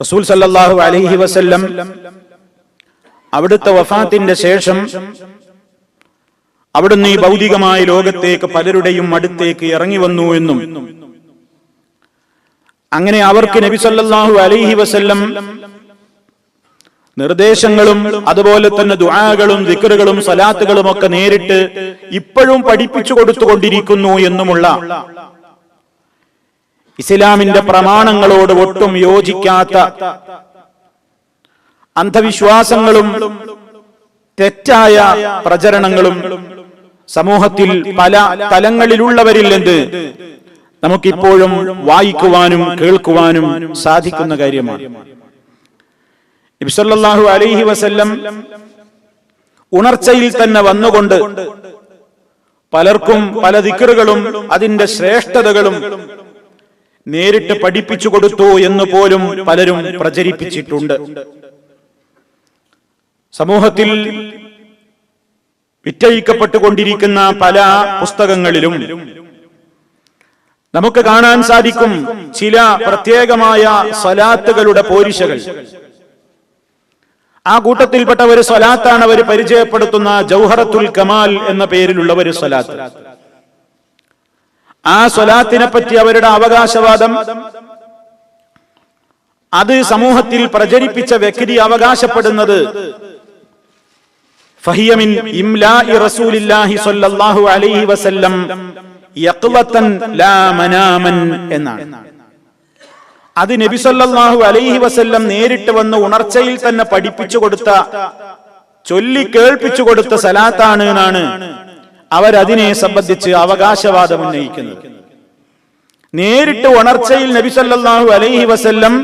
റസൂൽ സല്ലല്ലാഹു അലൈഹി വസല്ലം അവിടുത്തെ വഫാത്തിന്റെ ശേഷം അവിടുന്ന് ഈ ഭൗതികമായ ലോകത്തേക്ക് പലരുടെയും അടുത്തേക്ക് ഇറങ്ങി വന്നു എന്നും അങ്ങനെ അവർക്ക് നബി സല്ലല്ലാഹു അലൈഹി വസല്ലം നിർദ്ദേശങ്ങളും അതുപോലെ തന്നെ ദുആകളും ദിക്റുകളും സലാത്തുകളും ഒക്കെ നേരിട്ട് ഇപ്പോഴും പഠിപ്പിച്ചു കൊടുത്തുകൊണ്ടിരിക്കുന്നു എന്നുമുള്ള ഇസ്ലാമിന്റെ പ്രമാണങ്ങളോട് ഒട്ടും യോജിക്കാത്ത അന്ധവിശ്വാസങ്ങളും തെറ്റായ പ്രചരണങ്ങളും സമൂഹത്തിൽ പല തലങ്ങളിലുള്ളവരിൽ എന്ത് നമുക്കിപ്പോഴും വായിക്കുവാനും കേൾക്കുവാനും സാധിക്കുന്ന കാര്യമാണ്. ഇബ്സല്ലാഹു അലൈഹി വസല്ലം ഉണർച്ചയിൽ തന്നെ വന്നുകൊണ്ട് പലർക്കും പല ദിക്കറുകളും അതിന്റെ ശ്രേഷ്ഠതകളും നേരിട്ട് പഠിപ്പിച്ചു കൊടുത്തു എന്ന് പോലും പലരും പ്രചരിപ്പിച്ചിട്ടുണ്ട്. സമൂഹത്തിൽ വിറ്റഴിക്കപ്പെട്ടുകൊണ്ടിരിക്കുന്ന പല പുസ്തകങ്ങളിലും നമുക്ക് കാണാൻ സാധിക്കും ചില പ്രത്യേകമായ സ്വലാത്തുകളുടെ പോരിശകൾ. ആ കൂട്ടത്തിൽപ്പെട്ട ഒരു സ്വലാത്താണ് അവർ പരിചയപ്പെടുത്തുന്ന ജൗഹറത്തുൽ കമാൽ എന്ന പേരിലുള്ള ഒരു സ്വലാത്ത്. ആ സ്വലാത്തിനെ പറ്റി അവരുടെ അവകാശവാദം. അത് സമൂഹത്തിൽ പ്രചരിപ്പിച്ച വ്യക്തി അവകാശപ്പെടുന്നത് ഫഹിയമിൻ ഇംലാഇ സ്വല്ലല്ലാഹു അലൈഹി വസല്ലം യഖ്ലതൻ ലാ മനാമൻ എന്നാണ്. അത് നബി അലൈഹി വസല്ലം നേരിട്ട് വന്ന് ഉണർച്ചയിൽ തന്നെ പഠിപ്പിച്ചു കൊടുത്ത ചൊല്ലി കേൾപ്പിച്ചു കൊടുത്ത സലാത്താണ് എന്നാണ്. അവരതിനെ സംബന്ധിച്ച് അവകാശവാദം ഉന്നയിക്കുന്നത്. നേരിട്ട് ഉണർച്ചയിൽ നബി സല്ലല്ലാഹു അലൈഹി വസല്ലം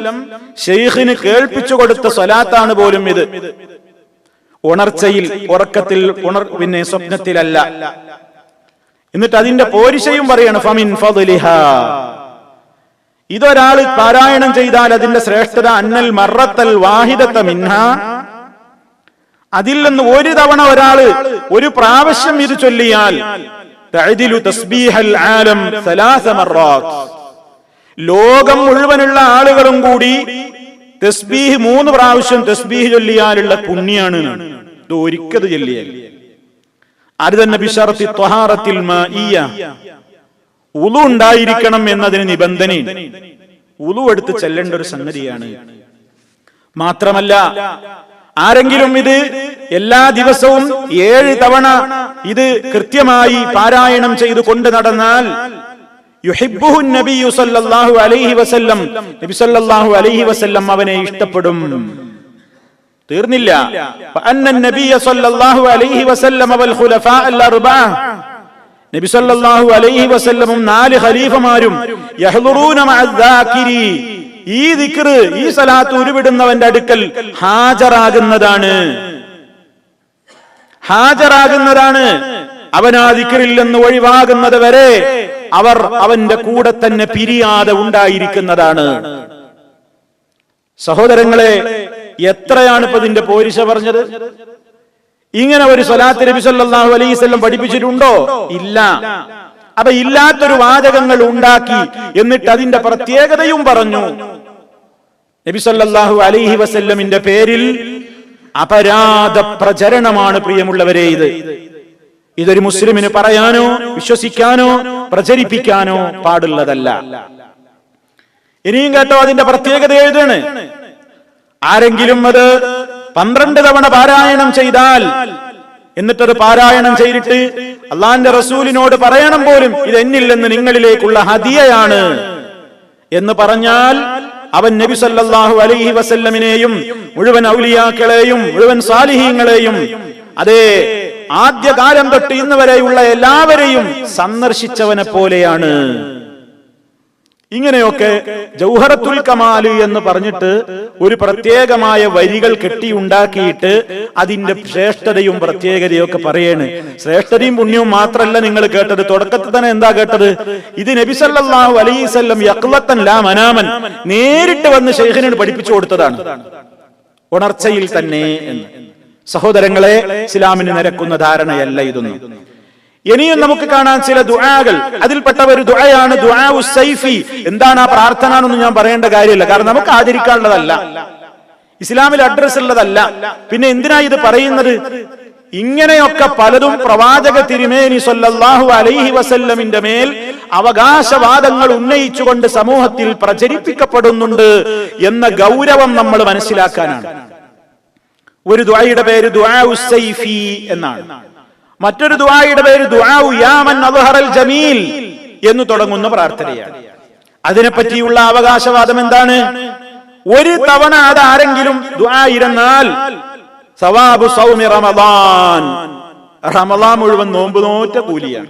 ഷെയ്ഖിന് കേൾപ്പിച്ചു കൊടുത്ത സ്വലാത്താണ് പോലും ഇത്. ഉണർച്ചയിൽ ഉറക്കത്തിൽ ഉണർ പിന്നെ സ്വപ്നത്തിലല്ല. എന്നിട്ട് അതിന്റെ പോരിശയും പറയാണ് ഫമിൻ ഫദ്ലിഹാ. ഇതൊരാൾ പാരായണം ചെയ്താൽ അതിന്റെ ശ്രേഷ്ഠത അന്നൽ മറത്തൽ വാഹിദത്ത മിൻഹ. അതിൽ നിന്ന് ഒരു തവണ ഒരാൾ ഒരു പ്രാവശ്യം ഇത് ചൊല്ലിയാൽ ലോകം മുഴുവനുള്ള ആളുകളും കൂടി തസ്ബീഹ് മൂന്ന് പ്രാവശ്യം തസ്ബീഹ് ചൊല്ലിയാലുള്ള പുണ്യാണ്. ഇത് ഒരിക്കത് ചൊല്ലിയാൽ. അത് തന്നെ ബിഷറത്തി ത്വഹാറത്തിൽ ഉളു ഉണ്ടായിരിക്കണം എന്നതിന് നിബന്ധന. ഉളു എടുത്ത് ചെല്ലേണ്ട ഒരു സംഗതിയാണ്. മാത്രമല്ല ആരെങ്കിലും ഇത് എല്ലാ ദിവസവും ഏഴ് തവണ ഇത് കൃത്യമായി പാരായണം ചെയ്തു കൊണ്ട് നടന്നാൽ അവനെ ഇഷ്ടപ്പെടും. തീർന്നില്ല. നബി സല്ലല്ലാഹു അലൈഹി വസല്ലമും നാല് ഖലീഫമാരും മഅദ്ദാകിരി ഈ ദിക്ർ ഈ സലാത്ത് ഉരുവിടുന്നവന്റെ അടുക്കൽ ഹാജരാകുന്നതാണ്. ഹാജരാകുന്നതാണ്. അവൻ ആ ദിക്റിൽ നിന്ന് ഒഴിവാകുന്നത് വരെ അവർ അവന്റെ കൂടെ തന്നെ പിരിയാതെ ഉണ്ടായിരിക്കുന്നതാണ്. സഹോദരങ്ങളെ എത്രയാണ് ഇപ്പൊ ഇതിന്റെ പോരിശ പറഞ്ഞത്? ഇങ്ങനെ ഒരു സ്വലാത്ത് നബി സല്ലല്ലാഹു അലൈഹി വസല്ലം പഠിപ്പിച്ചിട്ടുണ്ടോ? ഇല്ല. അപ്പൊ ഇല്ലാത്തൊരു വാചകങ്ങൾ ഉണ്ടാക്കി എന്നിട്ട് അതിന്റെ പ്രത്യേകതയും പറഞ്ഞു. നബിസല്ലാഹു അലൈഹി വസല്ലമിന്റെ പേരിൽ അപരാധ പ്രചരണമാണ് പ്രിയമുള്ളവരെ ഇത്. ഇതൊരു മുസ്ലിമിന് പറയാനോ വിശ്വസിക്കാനോ പ്രചരിപ്പിക്കാനോ പാടുള്ളതല്ല. ഇനിയും കേട്ടോ അതിന്റെ പ്രത്യേകത എഴുതാണ്. ആരെങ്കിലും അത് പന്ത്രണ്ട് തവണ പാരായണം ചെയ്താൽ എന്നിട്ടത് പാരായണം ചെയ്തിട്ട് അള്ളാന്റെ റസൂലിനോട് പറയണം പോലും ഇത് എന്നിൽ നിന്ന് നിങ്ങളിലേക്കുള്ള ഹദിയയാണ് എന്ന് പറഞ്ഞാൽ അവൻ നബി സല്ലാഹു അലൈഹി വസല്ലമിനെയും മുഴുവൻ ഔലിയാക്കളെയും മുഴുവൻ സാലിഹീങ്ങളെയും അതെ ആദ്യകാലം തൊട്ട് ഇന്ന് വരെയുള്ള എല്ലാവരെയും സന്ദർശിച്ചവനെ പോലെയാണ്. ഇങ്ങനെയൊക്കെ ജൗഹറത്തുൽ കമാൽ എന്ന് പറഞ്ഞിട്ട് ഒരു പ്രത്യേകമായ വരികൾ കെട്ടിയുണ്ടാക്കിയിട്ട് അതിന്റെ ശ്രേഷ്ഠതയും പ്രത്യേകതയും ഒക്കെ പറയാണ്. ശ്രേഷ്ഠതയും പുണ്യവും മാത്രമല്ല നിങ്ങൾ കേട്ടത്. തുടക്കത്തിൽ തന്നെ എന്താ കേട്ടത്? ഇത് നബിസല്ലാഹു അലൈസല്ലം യക്ലത്തൻ ലാ മനാമൻ നേരിട്ട് വന്ന് ഷെയ്ഖിനോട് പഠിപ്പിച്ചു കൊടുത്തതാണ്. ഉണർച്ചയിൽ തന്നെ എന്ന്. സഹോദരങ്ങളെ ഇസ്ലാമിന് നിരക്കുന്ന ധാരണയല്ല ഇതൊന്നും. ഇനിയും നമുക്ക് കാണാൻ ചില ദുആകൾ. അതിൽപ്പെട്ട ഒരു ദുആയാണ് ദുആഉ സൈഫി. എന്താണ് ആ പ്രാർത്ഥന എന്നൊന്നും ഞാൻ പറയേണ്ട കാര്യമില്ല. കാരണം നമുക്ക് ആചരിക്കാനുള്ളതല്ല ഇസ്ലാമിൽ അഡ്രസ് ഉള്ളതല്ല. പിന്നെ എന്തിനാ ഇത് പറയുന്നത്? ഇങ്ങനെയൊക്കെ പലതും പ്രവാചക തിരുമേനി സല്ലല്ലാഹു അലൈഹി വസല്ലമിന്റെ മേൽ അവകാശവാദങ്ങൾ ഉന്നയിച്ചുകൊണ്ട് സമൂഹത്തിൽ പ്രചരിപ്പിക്കപ്പെടുന്നുണ്ട് എന്ന ഗൗരവം നമ്മൾ മനസ്സിലാക്കാനാണ്. ഒരു ദുആയുടെ പേര് ദുആഉ സൈഫി എന്നാണ്. മറ്റൊരു ദുആയുടെ പേര് ദുആഉ ജമീൽ എന്ന് തുടങ്ങുന്ന പ്രാർത്ഥനയാണ്. അതിനെപ്പറ്റിയുള്ള അവകാശവാദം എന്താണ്? ഒരു തവണ അത് ആരെങ്കിലും ദുആ ഇരുന്നാൽ സവാബു സൗമി റമദാൻ. റമദാൻ മുഴുവൻ നോമ്പ് നോറ്റ കൂലിയാണ്.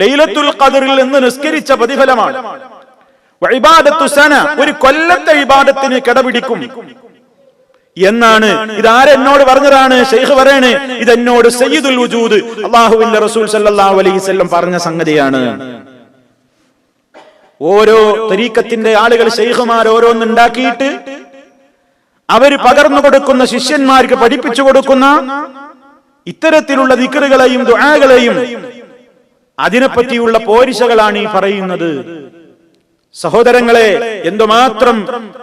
ലൈലത്തിൽ ഖദറിൽ നിന്ന് നിസ്കരിച്ച പ്രതിഫലമാണ്. ഒരു കൊല്ലത്തെ വിവാദത്തിന് കിടപിടിക്കും. എന്നാണ്? ഇതാരെന്നോട് പറഞ്ഞതാണ്? ഷെയ്ഖ് പറയണ് ഇതെന്നോട് സയ്യിദുൽ വജൂദ്. അള്ളാഹുവിന്റെ റസൂൽ സല്ലല്ലാഹു അലൈഹി വസല്ലം പറഞ്ഞ സംഗതിയാണ്. ഓരോ തരീക്കത്തിന്റെ ആളുകൾ ഷെയ്ഖുമാർ ഓരോന്നുണ്ടാക്കിയിട്ട് അവർ പകർന്നു കൊടുക്കുന്ന ശിഷ്യന്മാർക്ക് പഠിപ്പിച്ചു കൊടുക്കുന്ന ഇത്തരത്തിലുള്ള ദിക്കറുകളെയും ദുആകളെയും അതിനെപ്പറ്റിയുള്ള പോരിശകളാണ് ഈ പറയുന്നത്. സഹോദരങ്ങളെ എന്തുമാത്രം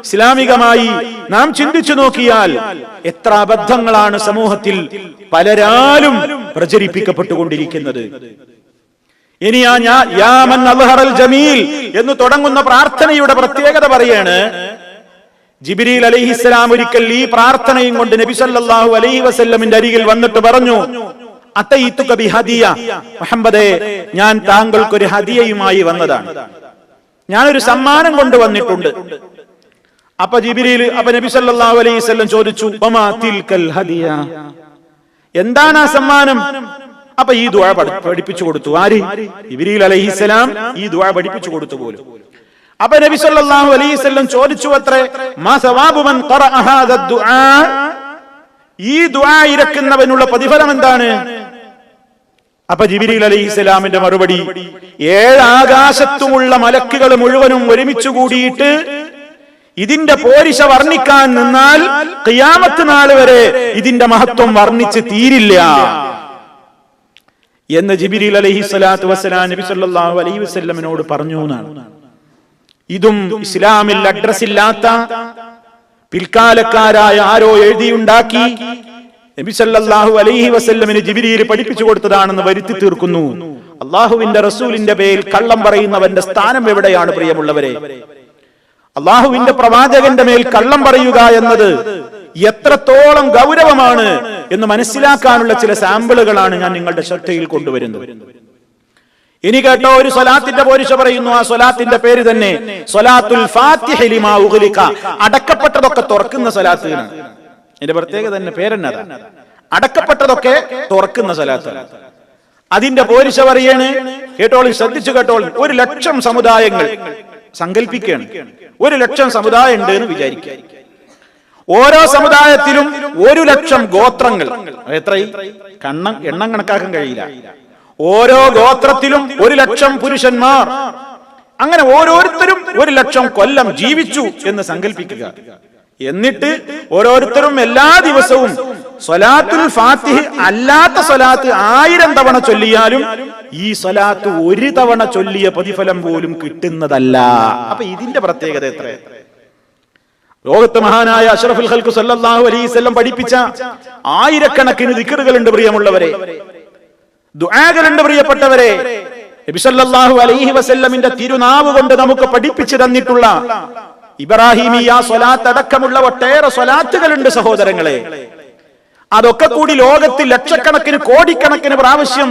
ഇസ്ലാമികമായി നാം ചിന്തിച്ചു നോക്കിയാൽ എത്ര അബദ്ധങ്ങളാണ് സമൂഹത്തിൽ പലരാലും പ്രചരിപ്പിക്കപ്പെട്ടുകൊണ്ടിരിക്കുന്നത്. ഇനി ആ ഞാൻ യാ മൻ അദ്ഹറൽ ജമീൽ എന്ന് തുടങ്ങുന്ന പ്രാർത്ഥനയുടെ പ്രത്യേകത പറയാണ് ജിബിരിൽ അലൈഹിസ്സലാം ഒരിക്കൽ ഈ പ്രാർത്ഥനയും കൊണ്ട് നബി സല്ലല്ലാഹു അലൈഹി വസല്ലമിന്റെ അരികിൽ വന്നിട്ട് പറഞ്ഞു അത്തയിത്തുക ബിഹദിയ മുഹമ്മദേ ഞാൻ താങ്കൾക്കൊരു ഹദിയയുമായി വന്നതാണ്. ഞാനൊരു സമ്മാനം കൊണ്ടുവന്നിട്ടുണ്ട്. അപ്പൊ ജിബിരിയിൽ അപ്പൊ നബി സല്ലല്ലാഹു അലൈഹി വസല്ലം ചോദിച്ചു "വമാ തിൽക്കൽ ഹദിയ? എന്താണ് ആ സമ്മാനം? അപ്പൊ ഈ ദുആ പഠിപ്പിച്ചു കൊടുത്തു. ആര്? ജിബിരിയിൽ അലൈഹിസ്സലാം ഈ ദുആ പഠിപ്പിച്ചു കൊടുത്തു പോലും. അപ്പൊ നബി സല്ലല്ലാഹു അലൈഹി വസല്ലം ചോദിച്ചു അത്രേ മാ സവാബു മൻ ഖറഅ ദുആ? ഈ ദുആ ഇരക്കുന്നവനുള്ള പ്രതിഫലം എന്താണ്? അപ്പൊ ജിബിരിൽ അലൈഹി ഇസ്ലാമിന്റെ മറുപടി ഏഴാകാശത്തുമുള്ള മലക്കുകൾ മുഴുവനും ഒരുമിച്ചു കൂടിയിട്ട് ഇതിന്റെ പോരിശ വർണിക്കാൻ നിന്നാൽ കിയാമത്ത് നാൾ വരെ ഇതിന്റെ മഹത്വം വർണിച്ച് തീരില്ല. എന്ന് ജിബിരിൽ അലഹി സ്വലാത്തു വസ്സലാം നബി സല്ലല്ലാഹു അലൈഹി വസല്ലമനോട് പറഞ്ഞു എന്നാണ്. ഇതും ഇസ്ലാമിൽ അഡ്രസ് ഇല്ലാത്ത പിൽക്കാലക്കാരായ ആരോ എഴുതിയുണ്ടാക്കി നബി സല്ലല്ലാഹു അലൈഹി വസല്ലമിന് ജിബിരിയിൽ പഠിപ്പിച്ചു കൊടുത്തതാണെന്ന് വരുത്തി തീർക്കുന്നു. അള്ളാഹുവിന്റെ റസൂലിന്റെ പേരിൽ കള്ളം പറയുന്നവന്റെ സ്ഥാനം എവിടെയാണ് പ്രിയമുള്ളവരെ? അള്ളാഹുവിന്റെ പ്രവാചകന്റെ മേൽ കള്ളം പറയുക എന്നത് എത്രത്തോളം ഗൗരവമാണ് എന്ന് മനസ്സിലാക്കാനുള്ള ചില സാമ്പിളുകളാണ് ഞാൻ നിങ്ങളുടെ ശ്രദ്ധയിൽ കൊണ്ടുവരുന്നത്. ഇനി കേട്ടോ ഒരു സ്വലാത്തിന്റെ പോരിശ പറയുന്നു. ആ സ്വലാത്തിന്റെ പേര് തന്നെ സ്വലാത്തുൽ. അടക്കപ്പെട്ടതൊക്കെ തുറക്കുന്ന സ്വലാത്ത് ഇതിന്റെ പ്രത്യേകത തന്നെ പേരെന്നത് അടക്കപ്പെട്ടതൊക്കെ തുറക്കുന്ന സ്ഥലത്ത് അതിന്റെ പോരിശ പറയാണ് കേട്ടോളി ശ്രദ്ധിച്ചു കേട്ടോളി ഒരു ലക്ഷം സമുദായങ്ങൾ സങ്കല്പിക്കുകയാണ് ഒരു ലക്ഷം സമുദായം ഉണ്ട് എന്ന് വിചാരിക്കുക. ഓരോ സമുദായത്തിലും ഒരു ലക്ഷം ഗോത്രങ്ങൾ. എത്ര കണ്ണം എണ്ണം കണക്കാക്കാൻ കഴിയില്ല. ഓരോ ഗോത്രത്തിലും ഒരു ലക്ഷം പുരുഷന്മാർ. അങ്ങനെ ഓരോരുത്തരും ഒരു ലക്ഷം കൊല്ലം ജീവിച്ചു എന്ന് സങ്കല്പിക്കുക എന്നിട്ട് ഓരോരുത്തരും എല്ലാ ദിവസവും സ്വലാത്തുൽ ഫാത്തിഹ് അല്ലാത്ത സ്വലാത്ത് ആയിരം തവണ ചൊല്ലിയാലും ഈ സ്വലാത്ത് ഒരു തവണ ചൊല്ലിയ പ്രതിഫലം പോലും കിട്ടുന്നതല്ല. അപ്പൊ ഇതിന്റെ പ്രത്യേകത എത്ര? ലോകത്ത് മഹാനായ അഷറഫുൽ ഹൽക്കു സല്ലാഹു അലൈഹി വസല്ലം പഠിപ്പിച്ച ആയിരക്കണക്കിന് ദിക്കറുകളുണ്ട് പ്രിയമുള്ളവരെ. ദുആകളുണ്ട് പ്രിയപ്പെട്ടവരെ. നബി സല്ലല്ലാഹു അലൈഹി വസല്ലമിന്റെ തിരുനാവ് കൊണ്ട് നമുക്ക് പഠിപ്പിച്ചു തന്നിട്ടുള്ള ഇബ്രാഹിമിയ സ്വലാത്ത് അടക്കമുള്ള ഒട്ടേറെ സ്വലാത്തുകളുണ്ട് സഹോദരങ്ങളെ. അതൊക്കെ കൂടി ലോകത്തിൽ ലക്ഷക്കണക്കിന് കോടിക്കണക്കിന് പ്രാവശ്യം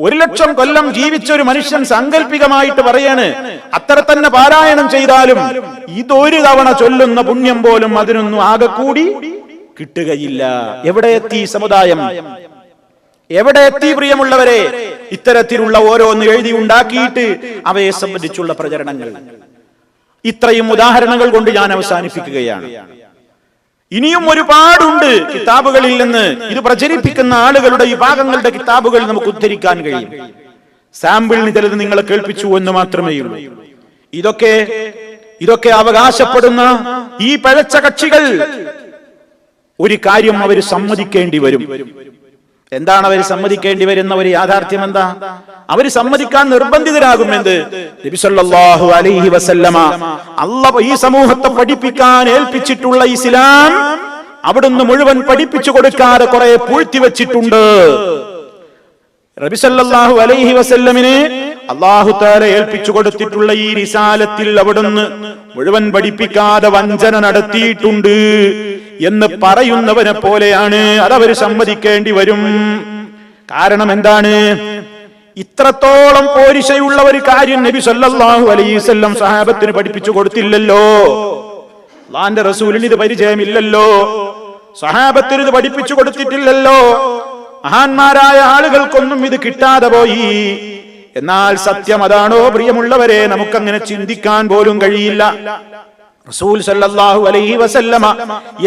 ഒരു ലക്ഷം കൊല്ലം ജീവിച്ച ഒരു മനുഷ്യൻ സാങ്കല്പികമായിട്ട് പറയാണ് അത്ര തന്നെ പാരായണം ചെയ്താലും ഇതൊരു തവണ ചൊല്ലുന്ന പുണ്യം പോലും അതിനൊന്നും ആകെ കൂടി കിട്ടുകയില്ല. എവിടെ എത്തി സമുദായം? എവിടെ എത്തി പ്രിയമുള്ളവരെ? ഇത്തരത്തിലുള്ള ഓരോന്ന് എഴുതി ഉണ്ടാക്കിയിട്ട് അവയെ സംബന്ധിച്ചുള്ള പ്രചരണങ്ങൾ. ഇത്രയും ഉദാഹരണങ്ങൾ കൊണ്ട് ഞാൻ അവസാനിപ്പിക്കുകയാണ്. ഇനിയും ഒരുപാടുണ്ട് കിതാബുകളിൽ നിന്ന് ഇത് പ്രചരിപ്പിക്കുന്ന ആളുകളുടെ വിഭാഗങ്ങളുടെ കിതാബുകൾ നമുക്ക് ഉദ്ധരിക്കാൻ കഴിയും. സാമ്പിളിന് ചിലത് നിങ്ങളെ കേൾപ്പിച്ചു എന്ന് മാത്രമേ ഉള്ളൂ. ഇതൊക്കെ ഇതൊക്കെ അവകാശപ്പെടുന്ന ഈ പഴച്ച കക്ഷികൾ ഒരു കാര്യം അവർ സമ്മതിക്കേണ്ടി വരും. എന്താണ് അവർ സമ്മതിക്കേണ്ടി വരുന്ന ഒരു യാഥാർത്ഥ്യം എന്താ? അവർ സമ്മതിക്കാൻ നിർബന്ധിതരാകും എന്ത് നബിസല്ലാഹു അലൈഹി വസല്ലമ അല്ല ഈ സമൂഹത്തെ പഠിപ്പിക്കാൻ ഏൽപ്പിച്ചിട്ടുള്ള ഇസ്ലാം അവിടുന്ന് മുഴുവൻ പഠിപ്പിച്ചു കൊടുക്കാതെ കുറെ പൂഴ്ത്തി വെച്ചിട്ടുണ്ട്. റബിസല്ലാഹു അലൈഹി വസല്ലമിനെ അള്ളാഹു താല ഏൽപ്പിച്ചു കൊടുത്തിട്ടുള്ള ഈ റിസാലത്തിൽ അവിടുന്ന് മുഴുവൻ പഠിപ്പിക്കാതെ വഞ്ചന നടത്തിയിട്ടുണ്ട്. എന്ന് പറയുന്നവനെ പോലെയാണ് അതവർ സമ്മതിക്കേണ്ടി വരും. കാരണം എന്താണ്? ഇത്രത്തോളം പോരിശയുള്ള ഒരു കാര്യം നബി സല്ലാഹു അലൈഹി വസല്ലം സഹാബത്തിന് പഠിപ്പിച്ചു കൊടുത്തില്ലല്ലോ. ലാന്റെ റസൂലിന് ഇത് പരിചയമില്ലല്ലോ. സഹാബത്തിന് ഇത് പഠിപ്പിച്ചു കൊടുത്തിട്ടില്ലല്ലോ. മഹാന്മാരായ ആളുകൾക്കൊന്നും ഇത് കിട്ടാതെ പോയി. എന്നാൽ സത്യം അതാണോ പ്രിയമുള്ളവരെ? നമുക്കങ്ങനെ ചിന്തിക്കാൻ പോലും കഴിയില്ല. റസൂൽ സല്ലല്ലാഹു അലൈഹി വസല്ലമ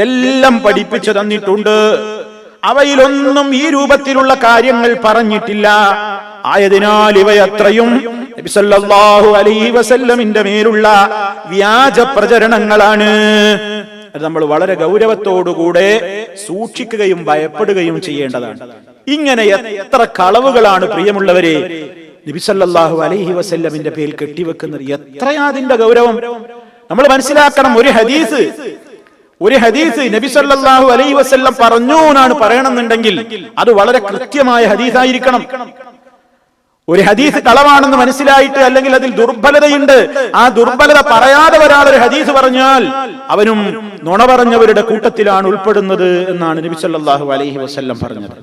എല്ലാം പഠിപ്പിച്ചു തന്നിട്ടുണ്ട്. അവയിലൊന്നും ഈ രൂപത്തിലുള്ള കാര്യങ്ങൾ പറഞ്ഞിട്ടില്ല. ആയതിനാൽ ഇവയത്രയും നബി സല്ലല്ലാഹു അലൈഹി വസല്ലമിന്റെ മേലുള്ള വ്യാജ പ്രചരണങ്ങളാണ്. അത് നമ്മൾ വളരെ ഗൗരവത്തോടുകൂടെ സൂക്ഷിക്കുകയും ഭയപ്പെടുകയും ചെയ്യേണ്ടതാണ്. ഇങ്ങനെ എത്ര കളവുകളാണ് പ്രിയമുള്ളവരെ. നബിസല്ലാഹു അലൈഹി വസല്ലമിന്റെ പേരിൽ കെട്ടിവെക്കുന്നത് എത്രയാ അതിന്റെ ഗൗരവം? നമ്മൾ മനസ്സിലാക്കണം ഒരു ഹദീസ്. ഒരു ഹദീസ് നബി സല്ലാഹു അലൈഹി വസല്ലം പറഞ്ഞു എന്നാണ് പറയണമെന്നുണ്ടെങ്കിൽ അത് വളരെ കൃത്യമായ ഹദീസായിരിക്കണം. ഒരു ഹദീസ് കളവാണെന്ന് മനസ്സിലായിട്ട് അല്ലെങ്കിൽ അതിൽ ദുർബലതയുണ്ട്. ആ ദുർബലത പറയാതെ ഒരാൾ ഒരു ഹദീസ് പറഞ്ഞാൽ അവനും നുണ പറഞ്ഞവരുടെ കൂട്ടത്തിലാണ് ഉൾപ്പെടുന്നത് എന്നാണ് നബി സല്ലല്ലാഹു അലൈഹി വസല്ലം പറഞ്ഞത്.